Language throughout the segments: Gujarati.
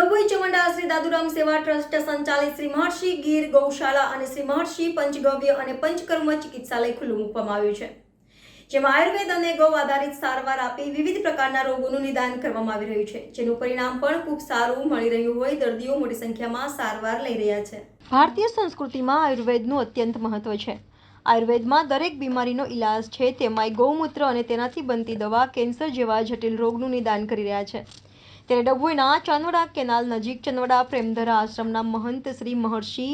ડભોઈ ચમંડા શ્રી દાદુરામ સેવા ટ્રસ્ટ સંચાલિત શ્રી મહર્ષિ ગીર ગૌશાળા અને શ્રી મહર્ષિ પંચગવ્ય અને પંચકર્મ ચિકિત્સાલય ખુલ્લું મૂકવામાં આવ્યું છે. જેમાં આયુર્વેદ અને ગૌ આધારિત સારવાર આપી વિવિધ પ્રકારના રોગોનું નિદાન કરવામાં આવી રહ્યું છે, જેનું પરિણામ પણ ખૂબ સારું મળી રહ્યું હોય દર્દીઓ મોટી સંખ્યામાં સારવાર લઈ રહ્યા છે. ભારતીય સંસ્કૃતિમાં આયુર્વેદનું અત્યંત મહત્વ છે. આયુર્વેદમાં દરેક બીમારીનો ઈલાજ છે, તેમાંય ગૌમૂત્ર અને તેનાથી બનતી દવા કેન્સર જેવા જટિલ રોગનું નિદાન કરી રહ્યા છે. ત્યારે ડભોઈના ચાંદવડા કેનાલ નજીક ચંદવડા પ્રેમધરા આશ્રમના મહંત શ્રી મહર્ષિ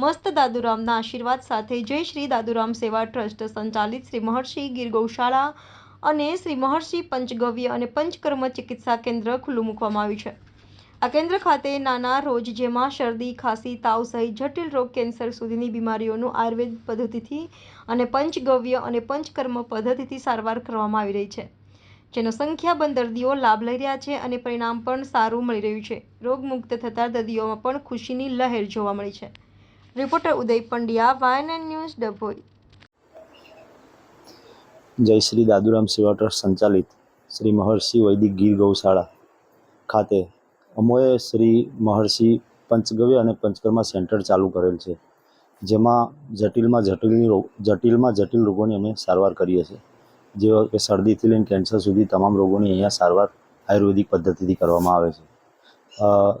મસ્ત દાદુરામના આશીર્વાદ સાથે જય શ્રી દાદુરામ સેવા ટ્રસ્ટ સંચાલિત શ્રી મહર્ષિ ગીર ગૌશાળા અને શ્રી મહર્ષિ પંચગવ્ય અને પંચકર્મ ચિકિત્સા કેન્દ્ર ખુલ્લું મૂકવામાં આવ્યું છે. આ કેન્દ્ર ખાતે નાના રોજ જેમાં શરદી, ખાંસી, તાવ સહિત જટિલ રોગ કેન્સર સુધીની બીમારીઓનું આયુર્વેદ પદ્ધતિથી અને પંચગવ્ય અને પંચકર્મ પદ્ધતિથી સારવાર કરવામાં આવી રહી છે. જેનો સંખ્યાબંધ દર્દીઓ લાભ લઈ રહ્યા છે અને પરિણામ પણ સારું મળી રહ્યું છે. રોગમુક્ત થતા દર્દીઓમાં પણ ખુશીની લહેર જોવા મળી છે. Reporter Uday Pandya YNN news Dabhoi જય શ્રી દાદુરામ સેવા ટ્રસ્ટ સંચાલિત શ્રી મહર્ષિ વૈદિક ગીર ગૌશાળા ખાતે અમોએ શ્રી મહર્ષિ પંચગવ્ય અને પંચકર્મા સેન્ટર ચાલુ કરેલ છે, જેમાં જટિલમાં જટિલની જટિલમાં જટિલ રોગોની અમે સારવાર કરીએ છીએ. જેવા કે શરદીથી લઈને કેન્સર સુધી તમામ રોગોની અહીંયા સારવાર આયુર્વેદિક પદ્ધતિથી કરવામાં આવે છે.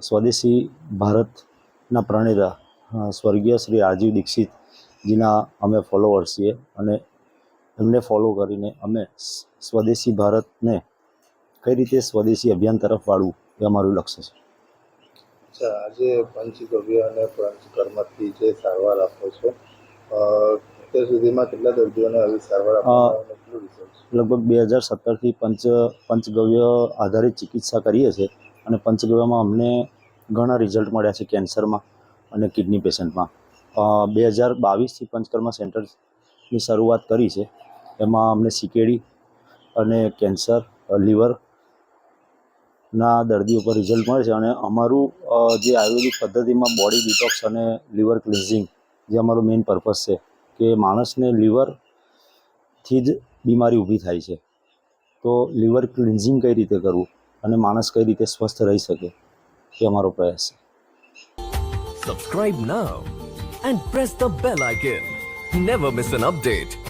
સ્વદેશી ભારતના પ્રણેતા સ્વર્ગીય શ્રી રાજીવ દીક્ષિતજીના અમે ફોલોવર્સ છીએ અને એમને ફોલો કરીને અમે સ્વદેશી ભારતને કઈ રીતે સ્વદેશી અભિયાન તરફ વાળવું એ અમારું લક્ષ્ય છે. આજે પંચગવ્ય અને પંચકર્મથી જે સારવાર આપો છો અત્યાર સુધીમાં કેટલા દર્દીઓને આવી સારવાર લગભગ બે હજાર સત્તરથી પંચ પંચગવ્ય આધારિત ચિકિત્સા કરીએ છીએ અને પંચગવ્યમાં અમને ઘણા રિઝલ્ટ મળ્યા છે કેન્સરમાં અને કિડની પેશન્ટમાં. બે હજાર બાવીસથી પંચકર્મા સેન્ટરની શરૂઆત કરી છે. એમાં અમને સીકેડી અને કેન્સર લીવર ના દર્દીઓ પર રિઝલ્ટ મળે છે અને અમારું જે આયુર્વેદિક પદ્ધતિમાં બોડી ડિટોક્સ અને લીવર ક્લિન્ઝિંગ જે અમારું મેઇન પર્પઝ છે કે માણસને લીવરથી જ બીમારી ઊભી થાય છે. તો લીવર ક્લિન્ઝિંગ કઈ રીતે કરવું અને માણસ કઈ રીતે સ્વસ્થ રહી શકે એ અમારો પ્રયાસ છે. Subscribe now and press the bell icon never miss an update.